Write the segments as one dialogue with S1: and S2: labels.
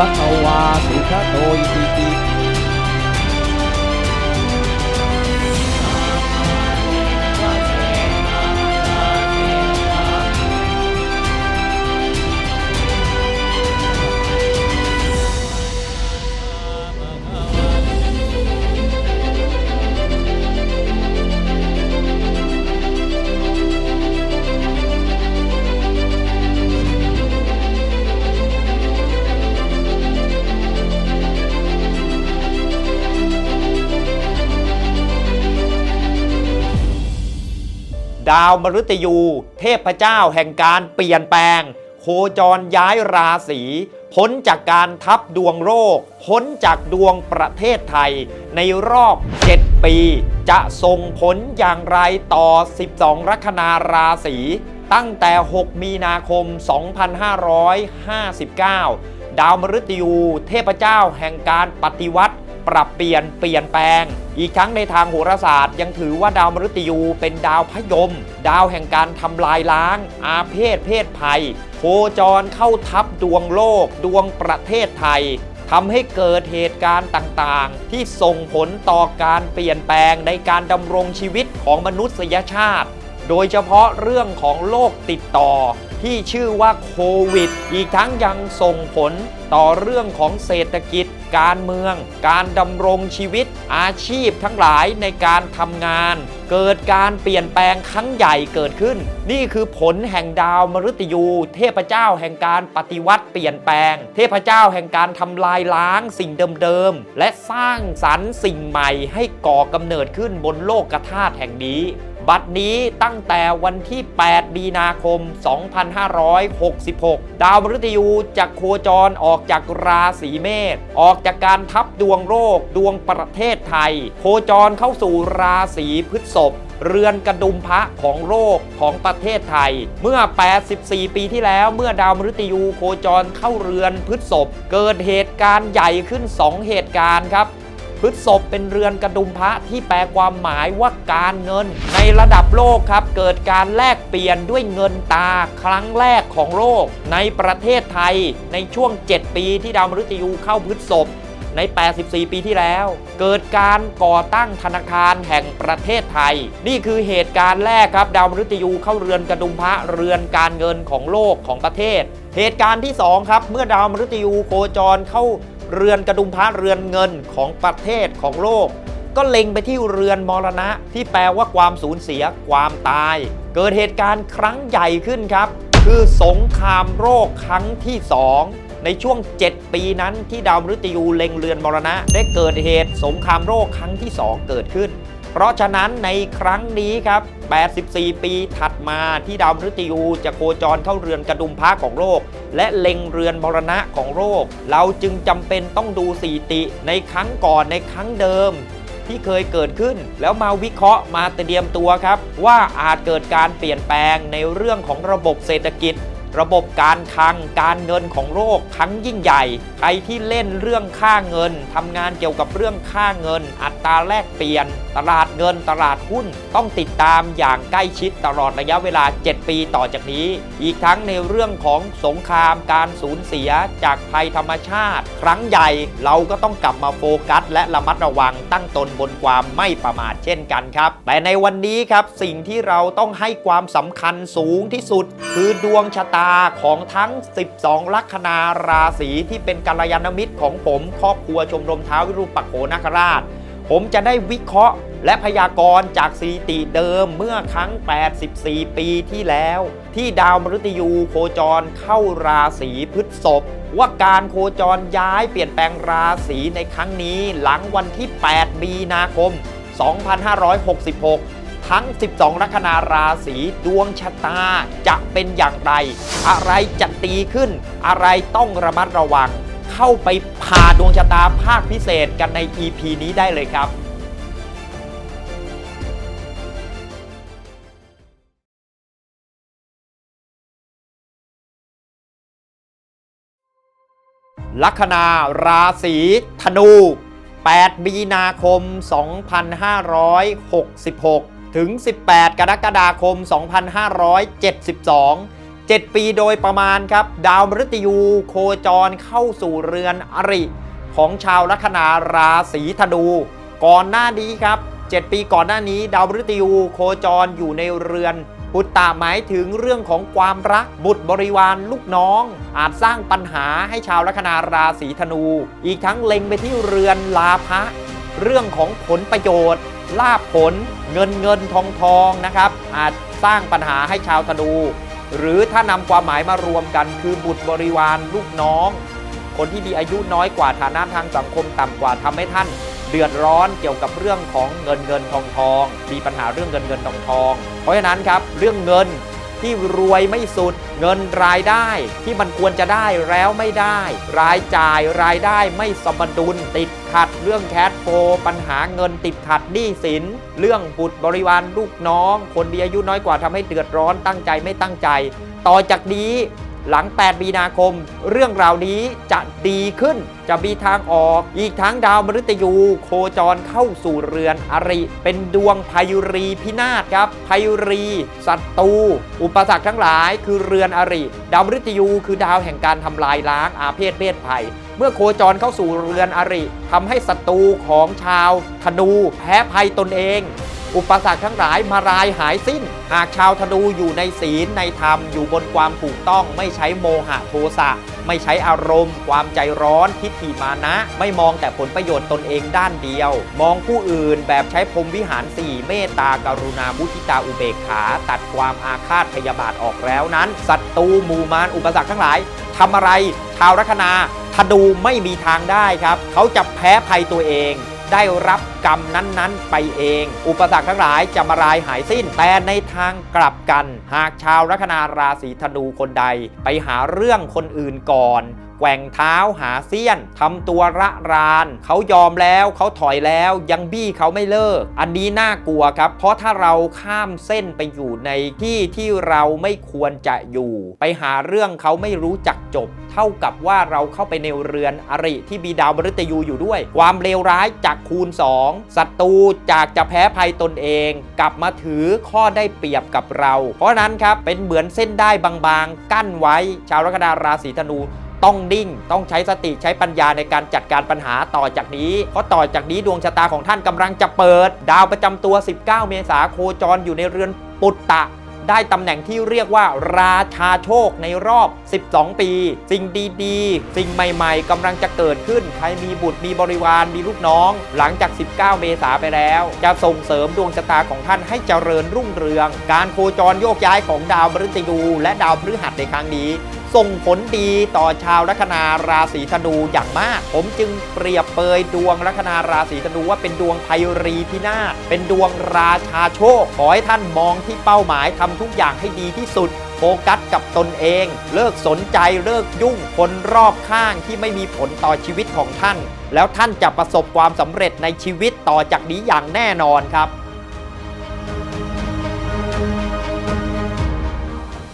S1: ภะคะวาสุขโดา
S2: วมฤตยู เทพเจ้าแห่งการเปลี่ยนแปลง โคจรย้ายราศีพ้นจากการทับดวงโรคพ้นจากดวงประเทศไทย ในรอบ 7 ปี จะส่งผลอย่างไรต่อ 12 ลัคนาราศีตั้งแต่ 6 มีนาคม 2559 ดาวมฤตยู เทพเจ้าแห่งการปฏิวัติ ปรับเปลี่ยนเปลี่ยนแปลง อีกทั้งในทางโหราศาสตร์ ยังถือว่าดาวมฤตยูเป็นดาวพยม ดาวแห่งการทำลายล้าง อาเพศเพศภัย โคจรเข้าทับดวงโลก ดวงประเทศไทยทำให้เกิดเหตุการณ์ต่างๆ ที่ส่งผลต่อการเปลี่ยนแปลงในการดำรงชีวิตของมนุษยชาติ โดยเฉพาะเรื่องของโรคติดต่อ ที่ชื่อว่าโควิด อีกทั้งยังส่งผลต่อเรื่องของเศรษฐกิจ การเมือง การดำรงชีวิต อาชีพทั้งหลายในการทำงาน เกิดการเปลี่ยนแปลงครั้งใหญ่เกิดขึ้น นี่คือผลแห่งดาวมฤตยู เทพเจ้าแห่งการปฏิวัติเปลี่ยนแปลง เทพเจ้าแห่งการทำลายล้างสิ่งเดิมๆและสร้างสรรค์สิ่งใหม่ให้ก่อกำเนิดขึ้นบนโลกกระธาตุแห่งนี้ บัดนี้ตั้งแต่วันที่ 8 มีนาคม 2566 ดาวมฤตยูจะโคจรออกจากราศีเมษออกจากการทับดวงโรคดวงประเทศไทย โคจรเข้าสู่ราศีพฤษภเรือนกระดุมพระของโลกของประเทศไทย เมื่อ 84 ปีที่แล้วเมื่อดาวมฤตยูโคจรเข้าเรือนพฤษภเกิดเหตุการณ์ใหญ่ขึ้น 2 เหตุการณ์ครับ พฤษภเป็นเรือนกระดุมพระที่แปลความหมายว่าการเงิน ในระดับโลกครับ เกิดการแลกเปลี่ยนด้วยเงินตาครั้งแรกของโลก ในประเทศไทยในช่วง 7 ปีที่ดาวมฤตยูเข้าพฤษภใน 84 ปีที่แล้ว เกิดการก่อตั้งธนาคารแห่งประเทศไทย นี่คือเหตุการณ์แรกครับ ดาวมฤตยูเข้าเรือนกระดุมพระเรือนการเงินของโลกของประเทศ เหตุการณ์ที่ 2 ครับ เมื่อดาวมฤตยูโคจรเข้า เรือนกระดุมพระเรือนเงินของประเทศของโลก ก็เล็งไปที่เรือนมรณะ ที่แปลว่าความสูญเสียความตาย เกิดเหตุการณ์ครั้งใหญ่ขึ้นครับ คือสงครามโรคครั้งที่ 2ในช่วง 7 ปีนั้นที่ดาวมฤตยูเล็งเรือนมรณะ ได้เกิดเหตุสงครามโรคครั้งที่ 2 เกิดขึ้น เพราะฉะนั้นในครั้งนี้ครับ 84 ปีถัดมาที่ดาวมฤตยูจะโคจรเข้าเรือนกระดุมพระของโลก และเล็งเรือนมรณะของโรค เราจึงจำเป็นต้องดูสีติในครั้งก่อนในครั้งเดิม ที่เคยเกิดขึ้น แล้วมาวิเคราะห์มาเตรียมตัวครับ ว่าอาจเกิดการเปลี่ยนแปลงในเรื่องของระบบเศรษฐกิจ ระบบการคลังการเงินของโลกครั้งยิ่งใหญ่ ใครที่เล่นเรื่องค่าเงินทำงานเกี่ยวกับเรื่องค่าเงิน อัตราแลกเปลี่ยน ตลาดเงินตลาดหุ้น ต้องติดตามอย่างใกล้ชิดตลอดระยะเวลา 7 ปีต่อจากนี้ อีกทั้งในเรื่องของสงครามการสูญเสียจากภัยธรรมชาติ ครั้งใหญ่เราก็ต้องกลับมาโฟกัส และระมัดระวังตั้งตนบนความไม่ประมาทเช่นกันครับ แต่ในวันนี้ครับสิ่งที่เราต้องให้ความสำคัญสูงที่สุด คือดวงชะตาของทั้ง 12 ลัคนาราศีที่เป็นกัลยาณมิตรของผมครอบครัวชมรมเท้าววิรูปักโขนาคราช ผมจะได้วิเคราะห์ และพยากรณ์จากสถิติเดิมเมื่อครั้ง 84 ปีที่แล้ว ที่ดาวมฤตยูโคจรเข้าราศีพฤษภว่าการโคจรย้ายเปลี่ยนแปลงราศีในครั้งนี้หลังวันที่ 8 มีนาคม 2566 ทั้ง 12 ลัคนาราศีดวงชะตาจะเป็นอย่างไร อะไรจะตีขึ้น อะไรต้องระมัดระวัง เข้าไปผ่าดวงชะตาภาคพิเศษกันใน EP นี้ได้เลยครับลัคนาราศีธนู 8 มีนาคม 2566 ถึง 18 กรกฎาคม 2572 7 ปีโดยประมาณครับ ดาวมฤตยูโคจรเข้าสู่เรือนอริของชาวลัคนาราศีธนู ก่อนหน้านี้ครับ 7 ปีก่อนหน้านี้ ดาวมฤตยูโคจรอยู่ในเรือนปุตตะหมายถึงเรื่องของความรักบุตรบริวารลูกน้อง อาจสร้างปัญหาให้ชาวลัคนาราศีธนู อีกทั้งเล็งไปที่เรือนลาภะ เรื่องของผลประโยชน์ ลาภผล เงินเงินทองทองนะครับ อาจสร้างปัญหาให้ชาวธนู หรือถ้านำความหมายมารวมกัน คือบุตรบริวารลูกน้อง คนที่มีอายุน้อยกว่าฐานะทางสังคมต่ำกว่าทำให้ท่าน เดือดร้อนเกี่ยวกับเรื่องของเงินเงินทองทอง มีปัญหาเรื่องเงินเงินทองทอง เพราะฉะนั้นครับเรื่องเงิน ที่รวยไม่สุด เงินรายได้ที่มันควรจะได้แล้วไม่ได้ รายจ่ายรายได้ไม่สมดุลติดขัดเรื่องแคชโฟปัญหาเงินติดขัดหนี้สิน เรื่องบุตรบริวารลูกน้อง คนมีอายุน้อยกว่าทำให้เดือดร้อนตั้งใจไม่ตั้งใจ ต่อจากนี้ หลัง 8 มีนาคม เรื่องราวนี้จะดีขึ้น จะมีทางออก อีกทั้งดาวมฤตยู โคจรเข้าสู่เรือนอริ เป็นดวงพายุรีพินาศครับพายุรีศัตรูอุปสรรคทั้งหลายคือเรือนอริ ดาวมฤตยูคือดาวแห่งการทำลายล้างอาเพศเพศภัยเมื่อโคจรเข้าสู่เรือนอริทำให้ศัตรูของชาวธนูแพ้ภัยตนเอง อุปสรรคทั้งหลายมารายหายสิ้น หากชาวธนูอยู่ในศีลในธรรมอยู่บนความถูกต้องไม่ใช้โมหะโทสะ ไม่ใช้อารมณ์ ความใจร้อนทิฏฐิมานะ ไม่มองแต่ผลประโยชน์ตนเองด้านเดียว มองผู้อื่นแบบใช้พรมวิหาร4เมตตากรุณามุทิตาอุเบกขา ตัดความอาฆาตพยาบาทออกแล้วนั้นศัตรูมูมารอุปสรรคทั้งหลายทำอะไรชาวลัคนาธนูไม่มีทางได้ครับ เขาจะแพ้ภัยตัวเอง ได้รับกรรมนั้นๆ ไปเอง อุปสรรคทั้งหลายจะมาลายหายสิ้น แต่ในทางกลับกัน หากชาวลัคนาราศีธนูคนใด ไปหาเรื่องคนอื่นก่อน แกว่งเท้าหาเสี้ยนทำตัวระราน เขายอมแล้วเขาถอยแล้วยังบี้เขาไม่เลิก อันนี้น่ากลัวครับ เพราะถ้าเราข้ามเส้นไปอยู่ในที่ที่เราไม่ควรจะอยู่ ไปหาเรื่องเขาไม่รู้จักจบ เท่ากับว่าเราเข้าไปในเรือนอริที่มีดาวมฤตยูอยู่ด้วย ความเลวร้ายจากคูณ 2ศัตรูจากจะแพ้ภัยตนเอง กลับมาถือข้อได้เปรียบกับเรา เพราะฉะนั้นครับเป็นเหมือนเส้นได้บางๆ กั้นไว้ ชาวลัคนาราศีธนู ต้องนิ่งต้องใช้สติใช้ปัญญาในการจัดการปัญหาต่อจากนี้ เพราะต่อจากนี้ดวงชะตาของท่านกำลังจะเปิด ดาวประจำตัว 19 เมษาโคจรอยู่ในเรือนปุตตะได้ตำแหน่งที่เรียกว่าราชาโชคในรอบ 12 ปี สิ่งดีๆ สิ่งใหม่ๆกำลังจะเกิดขึ้น ใครมีบุตรมีบริวารมีลูกน้อง หลังจาก 19 เมษาไปแล้ว จะส่งเสริมดวงชะตาของท่านให้เจริญรุ่งเรือง การโคจรโยกย้ายของดาวมฤตยูและดาวพฤหัสในครั้งนี้ ส่งผลดีต่อชาวลัคนาราศีธนูอย่างมาก ผมจึงเปรียบเปยดวงลัคนาราศีธนูว่าเป็นดวงไพรีพินาศเป็นดวงราชาโชค ขอให้ท่านมองที่เป้าหมายทำทุกอย่างให้ดีที่สุดโฟกัสกับตนเอง เลิกสนใจเลิกยุ่งคนรอบข้างที่ไม่มีผลต่อชีวิตของท่าน แล้วท่านจะประสบความสำเร็จในชีวิตต่อจากนี้อย่างแน่นอนครับ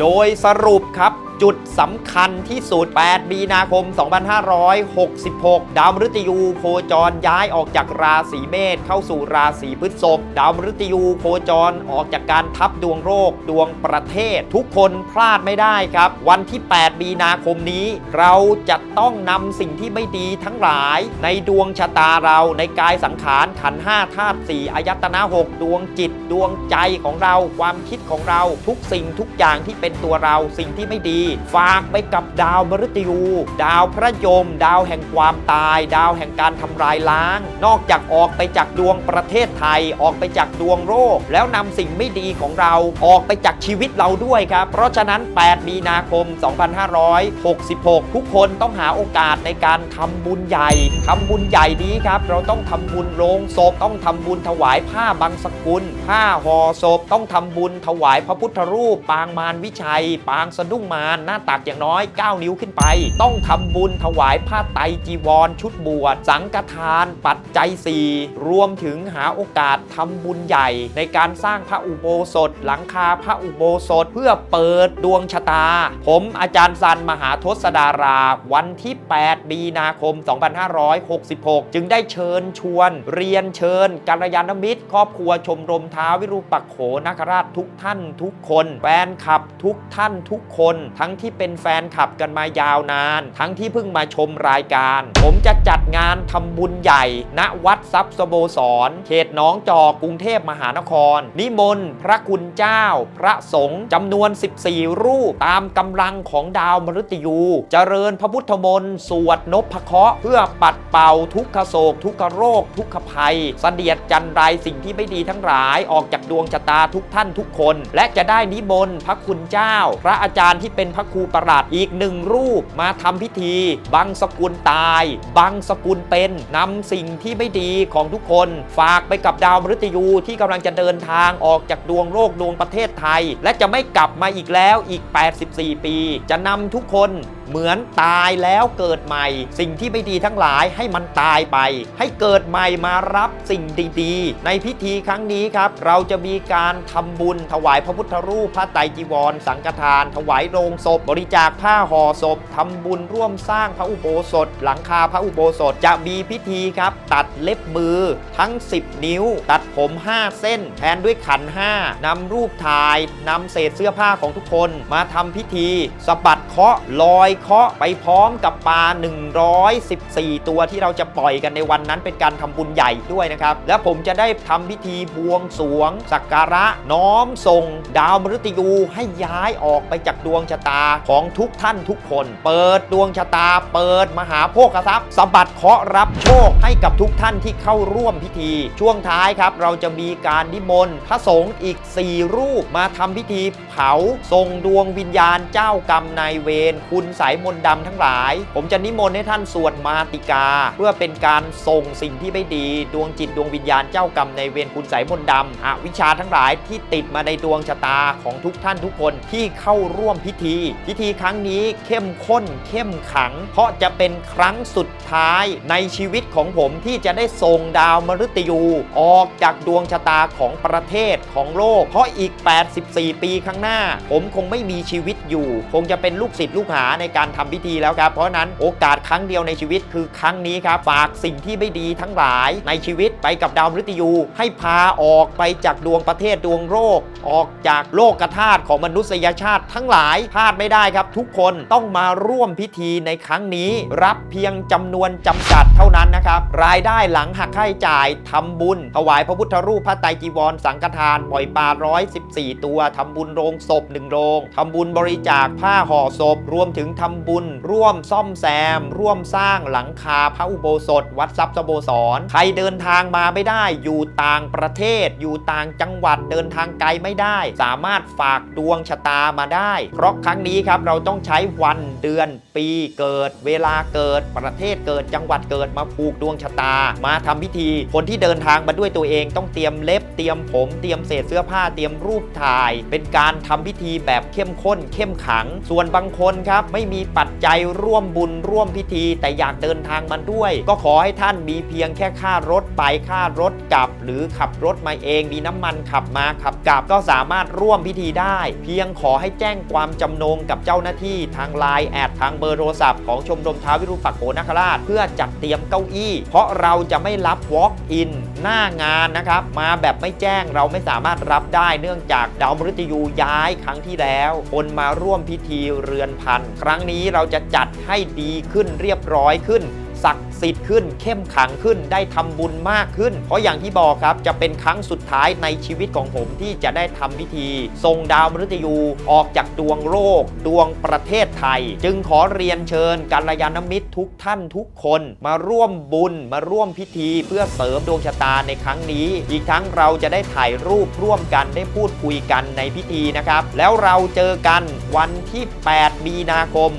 S2: โดยสรุปครับ จุดสำคัญที่สุด 8 มีนาคม 2566 ดาวมฤตยูโคจรย้ายออกจากราศีเมษเข้าสู่ราศีพฤษภ ดาวมฤตยูโคจรออกจากการทับดวงโรคดวงประเทศ ทุกคนพลาดไม่ได้ครับ วันที่ 8 มีนาคมนี้ เราจะต้องนำสิ่งที่ไม่ดีทั้งหลายในดวงชะตาเราในกายสังขารขันห้าธาตุสี่อายตนะหกดวงจิตดวงใจของเราความคิดของเราทุกสิ่งทุกอย่างที่เป็นตัวเราสิ่งที่ไม่ดีฝากไปกับดาวมฤตยู ดาวพระยม ดาวแห่งความตาย ดาวแห่งการทำลายล้าง นอกจากออกไปจากดวงประเทศไทย ออกไปจากดวงโลกแล้วนำสิ่งไม่ดีของเราออกไปจากชีวิตเราด้วยครับ เพราะฉะนั้น 8 มีนาคม 2566 ทุกคนต้องหาโอกาสในการทำบุญใหญ่ทำบุญใหญ่นี้ครับ เราต้องทำบุญโรงศพ ต้องทำบุญถวายผ้าบางสกุล ผ้าห่อศพ ต้องทำบุญถวายพระพุทธรูป ปางมารวิชัย ปางสะดุ้งมารหน้าตักอย่างน้อย 9 นิ้วขึ้นไป ต้องทำบุญถวายผ้าไตรจีวร ชุดบวช สังฆทาน ปัจจัยสี่รวมถึงหาโอกาสทำบุญใหญ่ ในการสร้างพระอุโบสถ หลังคาพระอุโบสถ เพื่อเปิดดวงชะตา ผมอาจารย์ซันมหาทศดารา วันที่ 8 มีนาคม 2566 จึงได้เชิญชวน เรียนเชิญกัลยาณมิตร ครอบครัวชมรมท้าววิรูปักโขนาคราชทุกท่านทุกคน แฟนคลับทุกท่านทุกคนทั้งที่เป็นแฟนคลับกันมายาวนาน ทั้งที่เพิ่งมาชมรายการ ผมจะจัดงานทำบุญใหญ่ ณวัดทรัพย์สโบสรเขตหน้องจอกกรุงเทพมหานคร นิมนต์พระคุณเจ้า พระสงฆ์จำนวน 14 รูปตามกำลังของดาวมฤตยูเจริญพระพุทธมนต์สวดนพเคราะห์เพื่อปัดเป่าทุกขโศก ทุกขโรค ทุกขภัยเสดียดจันไรสิ่งที่ไม่ดีทั้งหลายออกจากดวงชะตาทุกท่านทุกคน และจะได้นิมนต์พระคุณเจ้า พระอาจารย์ที่เป็นระครูประหลัดอีกหนึ่งรูปมาทำพิธี บังสกุลตาย บังสกุลเป็นนำสิ่งที่ไม่ดีของทุกคน ฝากไปกับดาวมฤตยูที่กำลังจะเดินทางออกจากดวงโลกดวงประเทศไทย และจะไม่กลับมาอีกแล้วอีก 84 ปี จะนำทุกคนเหมือนตายแล้วเกิดใหม่ สิ่งที่ไม่ดีทั้งหลายให้มันตายไป ให้เกิดใหม่มารับสิ่งดีๆ ในพิธีครั้งนี้ครับ เราจะมีการทำบุญถวายพระพุทธรูปพระไตรจีวร สังฆทาน ถวายโรงศพ บริจาคผ้าห่อศพทำบุญร่วมสร้างพระอุโบสถ หลังคาพระอุโบสถจะมีพิธีครับ ตัดเล็บมือทั้ง 10 นิ้ว ตัดผม 5 เส้นแทนด้วยขัน5นำรูปถ่ายนำเศษเสื้อผ้าของทุกคนมาทำพิธีสะบัดเคาะลอยเคาะไปพร้อมกับปลา 114 ตัวที่เราจะปล่อยกันในวันนั้นเป็นการทำบุญใหญ่ด้วยนะครับ และผมจะได้ทำพิธีบวงสวง สักการะน้อมส่ง ดาวมฤตยูให้ย้ายออกไปจากดวงชะตาของทุกท่านทุกคน เปิดดวงชะตา เปิดมหาโภคทรัพย์สบัดเคราะห์รับโชคให้กับทุกท่านที่เข้าร่วมพิธี ช่วงท้ายครับ เราจะมีการนิมนต์พระสงฆ์อีก 4 รูปมาทำพิธีเผาส่งดวงวิญญาณเจ้ากรรมนายเวรคุณสายมนต์ดำทั้งหลาย ผมจะนิมนต์ให้ท่านสวดมาติกา เพื่อเป็นการส่งสิ่งที่ไม่ดี ดวงจิตดวงวิญญาณเจ้ากรรมนายเวรคุณสายมนต์ดำอวิชชาทั้งหลายที่ติดมาในดวงชะตาของทุกท่านทุกคนที่เข้าร่วมพิธีพิธีครั้งนี้เข้มข้นเข้มขัง เพราะจะเป็นครั้งสุดท้ายในชีวิตของผมที่จะได้ส่งดาวมฤตยูออกจากดวงชะตาของประเทศของโลก เพราะอีก 84 ปีข้างหน้า ผมคงไม่มีชีวิตอยู่ คงจะเป็นลูกศิษย์ลูกหาในการทำพิธีแล้วครับ เพราะนั้นโอกาสครั้งเดียวในชีวิตคือครั้งนี้ครับฝากสิ่งที่ไม่ดีทั้งหลายในชีวิตไปกับดาวมฤตยู ให้พาออกไปจากดวงประเทศดวงโลกออกจากโลกธาตุของมนุษยชาติทั้งหลายพลาดไม่ได้ครับ ทุกคนต้องมาร่วมพิธีในครั้งนี้ รับเพียงจำนวนจำกัดเท่านั้นนะครับ รายได้หลังหักค่าใช้จ่ายทำบุญ ถวายพระพุทธรูปพระไตรจีวร สังฆทาน ปล่อยปลา114ตัวทำบุญโรงศพหนึ่งโรงทำบุญบริจาคผ้าห่อศพ รวมถึงทำบุญ ร่วมซ่อมแซม ร่วมสร้างหลังคาพระอุโบสถ วัดทรัพย์สโบสรใครเดินทางมาไม่ได้อยู่ต่างประเทศ อยู่ต่างจังหวัดเดินทางไกลไม่ได้ สามารถฝากดวงชะตามาได้เพราะครั้งนี้ครับเราต้องใช้วันเดือนปีเกิด เวลาเกิดประเทศเกิดจังหวัดเกิดมาผูกดวงชะตา มาทำพิธี คนที่เดินทางมาด้วยตัวเองต้องเตรียมเล็บเตรียมผม เตรียมเศษเสื้อผ้าเตรียมรูปถ่าย เป็นการทำพิธีแบบเข้มข้น เข้มขัง ส่วนบางคนครับไม่มีปัจจัยร่วมบุญร่วมพิธี แต่อยากเดินทางมาด้วย ก็ขอให้ท่านมีเพียงแค่ค่ารถไปค่ารถกลับ หรือขับรถมาเองมีน้ำมันขับมาขับกลับก็สามารถร่วมพิธีได้ เพียงขอให้แจ้งความจำนงกับเจ้าหน้าที่ทางไลน์แอดทางเบอร์โทรศัพท์ของชมรมท้าววิรูปักโขนคราช เพื่อจัดเตรียมเก้าอี้ เพราะเราจะไม่รับ walk in หน้างานนะครับ มาแบบไม่แจ้งเราไม่สามารถรับได้เนื่องจากดาวมฤตยูย้ายครั้งที่แล้วคนมาร่วมพิธีเรือนพัน ครั้งนี้เราจะจัดให้ดีขึ้นเรียบร้อยขึ้น ศักดิ์สิทธิ์ขึ้น เข้มขังขึ้น ได้ทำบุญมากขึ้น เพราะอย่างที่บอกครับจะเป็นครั้งสุดท้ายในชีวิตของผมที่จะได้ทำพิธีทรงดาวมฤตยูออกจากดวงโลก ดวงประเทศไทย จึงขอเรียนเชิญกัลยาณมิตรทุกท่านทุกคนมาร่วมบุญมาร่วมพิธีเพื่อเสริมดวงชะตาในครั้งนี้ อีกทั้งเราจะได้ถ่ายรูปร่วมกันได้พูดคุยกันในพิธีนะครับ แล้วเราเจอกันวันที่ 8 มีนาคม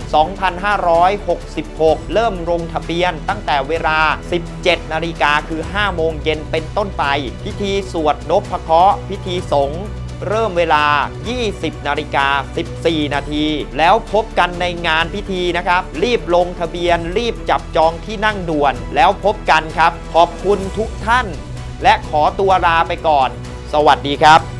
S2: 2566 เริ่มลงทะเบียนนตั้งแต่เวลา 17 นาฬิกาคือ 5 โมงเย็นเป็นต้นไป พิธีสวดนพเคราะห์พิธีสงฆ์เริ่มเวลา 20 นาฬิกา 14 นาที แล้วพบกันในงานพิธีนะครับ รีบลงทะเบียน รีบจับจองที่นั่งด่วน แล้วพบกันครับ ขอบคุณทุกท่าน และขอตัวลาไปก่อน สวัสดีครับ